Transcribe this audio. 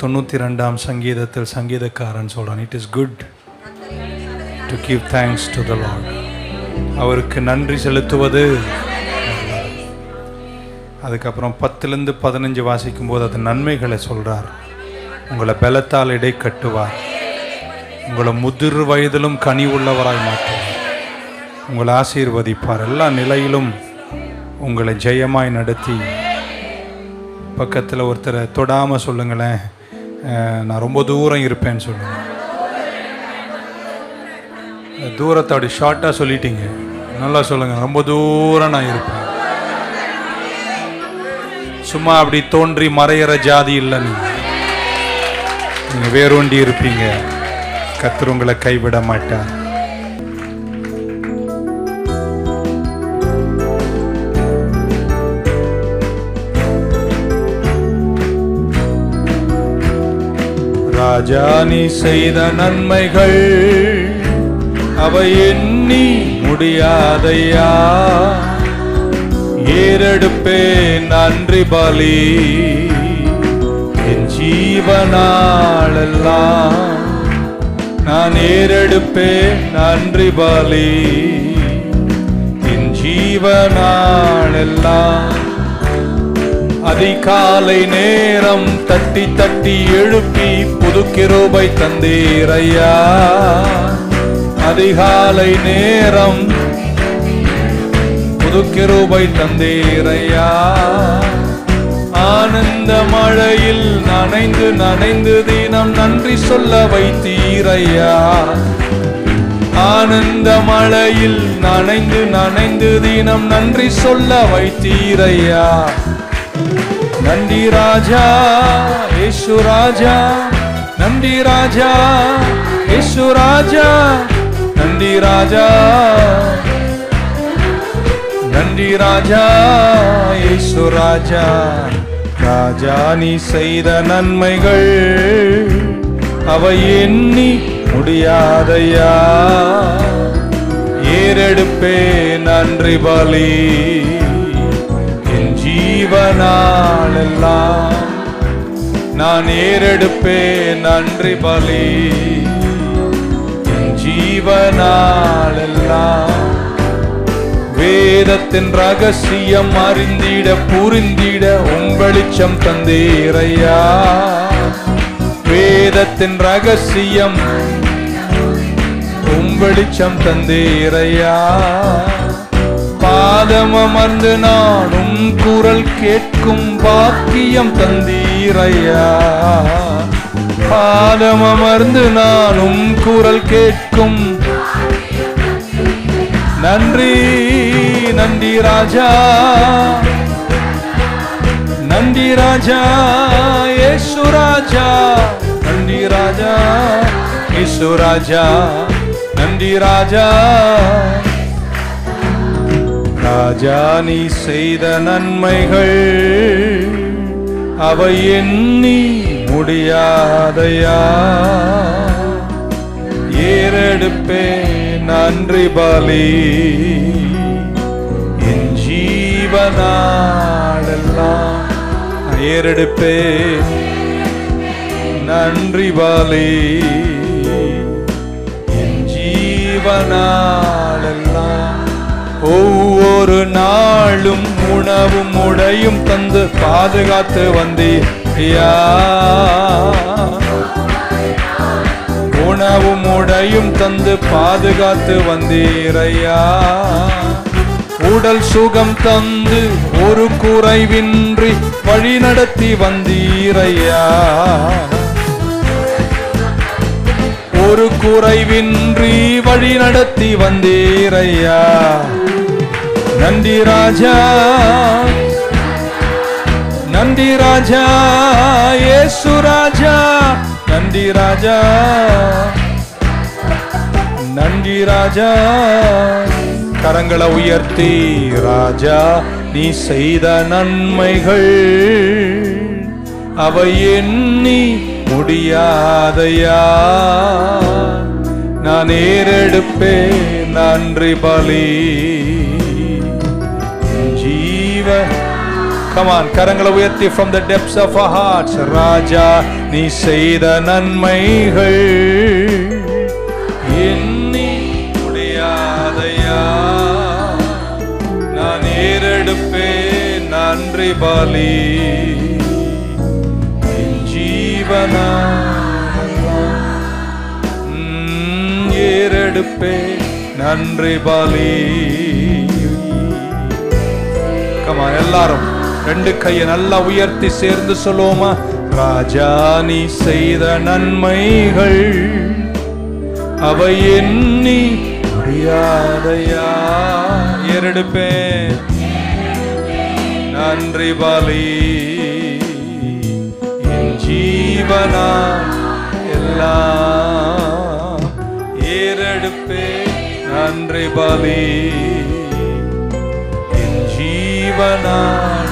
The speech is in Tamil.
தொண்ணூற்றி ரெண்டாம் சங்கீதத்தில் சங்கீதக்காரன் சொல்கிறான் it is good to give thanks to the Lord அவருக்கு நன்றி செலுத்துவது அதுக்கப்புறம் பத்துலேருந்து பதினஞ்சு வாசிக்கும் போது அது நன்மைகளை சொல்கிறார் உங்களை பலத்தால் இடை கட்டுவார். உங்களை முதிர் வயதிலும் கனி உள்ளவராய் மாற்றுவார். உங்களை ஆசீர்வதிப்பார். எல்லா நிலையிலும் உங்களை ஜெயமாய் நடத்தி. பக்கத்தில் ஒருத்தரை தொடாமல் சொல்லுங்களேன். நான் ரொம்ப தூரம் இருப்பேன்னு சொல்லுங்கள் தூரத்தை அப்படி ஷார்ட்டாக சொல்லிட்டீங்க. நல்லா சொல்லுங்கள் ரொம்ப தூரம் நான் இருப்பேன். சும்மா அப்படி தோன்றி மறையிற ஜாதி இல்லை நீங்கள் நீங்கள் வேரூண்டி இருப்பீங்க. கர்த்தர் உங்களை கைவிட மாட்டார். ராஜா நீ செய்த நன்மைகள் அவை எண்ணி முடியாதையா? ஏறெடுப்பே நன்றி பலி. என் ஜீவனாளெல்லாம் நான் ஏறெடுப்பே நன்றி பலி. என் ஜீவனாளெல்லாம் அதிகாலை நேரம் தட்டி தட்டி எழுப்பி புது கிருபை தந்தீரையா. அதிகாலை நேரம் புது கிருபை தந்தீரையா. ஆனந்த மழையில் நனைந்து நனைந்து தினம் நன்றி சொல்ல வைத்தீரையா. ஆனந்த மழையில் நனைந்து நனைந்து தினம் நன்றி சொல்ல வைத்தீரையா. நன்றி ராஜா யேசு ராஜா நன்றி ராஜா யேசு ராஜா நன்றி ராஜா. நன்றி ராஜா யேசு ராஜா ராஜா நீ செய்த நன்மைகள் அவை எண்ணி முடியாதையா? ஏறெடுப்பே நன்றி பலி. ஜீவனாலெல்லாம் நான் ஏறெடுப்பே நன்றி பலி. என் ஜீவனாலெல்லாம் வேதத்தின் ரகசியம் அறிந்திட புரிந்திட உங்களிச்சம் வெளிச்சம் தந்தீரையா. வேதத்தின் ரகசியம் உங்களிச்சம் வெளிச்சம் தந்தீரையா. பாதம் அமர்ந்து நானும் குரல் கேட்கும் பாக்கியம் தந்தீரையா. பாதம் அமர்ந்து நானும் குரல் கேட்கும் நன்றி நன்றி ராஜா. நன்றி ராஜா யேசு ராஜா. நன்றி ராஜா யேசு ராஜா. நன்றி ராஜா. ராஜா நீ செய்த நன்மைகள் அவை எண்ணி முடியாதையா? ஏறெடுப்பே நன்றி பலி. என் ஜீவனாடெல்லாம் ஏறெடுப்பே நன்றி பலி. என் ஜீவனாடெல்லாம் ஒவ்வொரு நாளும் உணவும் உடையும் தந்து பாதுகாத்து வந்தீயா உணவும் உடையும் தந்து பாதுகாத்து வந்தீரையா உடல் சுகம் தந்து ஒரு குறைவின்றி வழி நடத்தி வந்தீரையா ஒரு குறைவின்றி வழி நடத்தி வந்தீரையா நந்தி ராஜா. நந்தி ராஜா ஏசு ராஜா. நந்தி ராஜா. நன்றி ராஜா. கரங்களை உயர்த்தி ராஜா நீ செய்த நன்மைகள் அவை எண்ணி முடியாதையா? நான் ஏறெடுப்பேன் நன்றி பலி. ஜீவ Come on, கரங்களை உயர்த்தி from the depths of our hearts. ராஜா நீ செய்த நன்மைகள் எண்ணி முடியாதையா நான் ஏறெடுப்பே நன்றி பாலி என் ஜீவனா ஏறெடுப்பே நன்றி பாலி எல்லாரும் ரெண்டு கையை நல்லா உயர்த்தி சேர்ந்து சொல்லுவோமா? ராஜா நீ செய்த நன்மைகள் அவை எண்ணி முடியாதையா? ஏறெடுப்பேன். நன்றி பலி. என் ஜீவனா எல்லாம் ஏறெடுப்பேன். நன்றி பலி. என் ஜீவனால்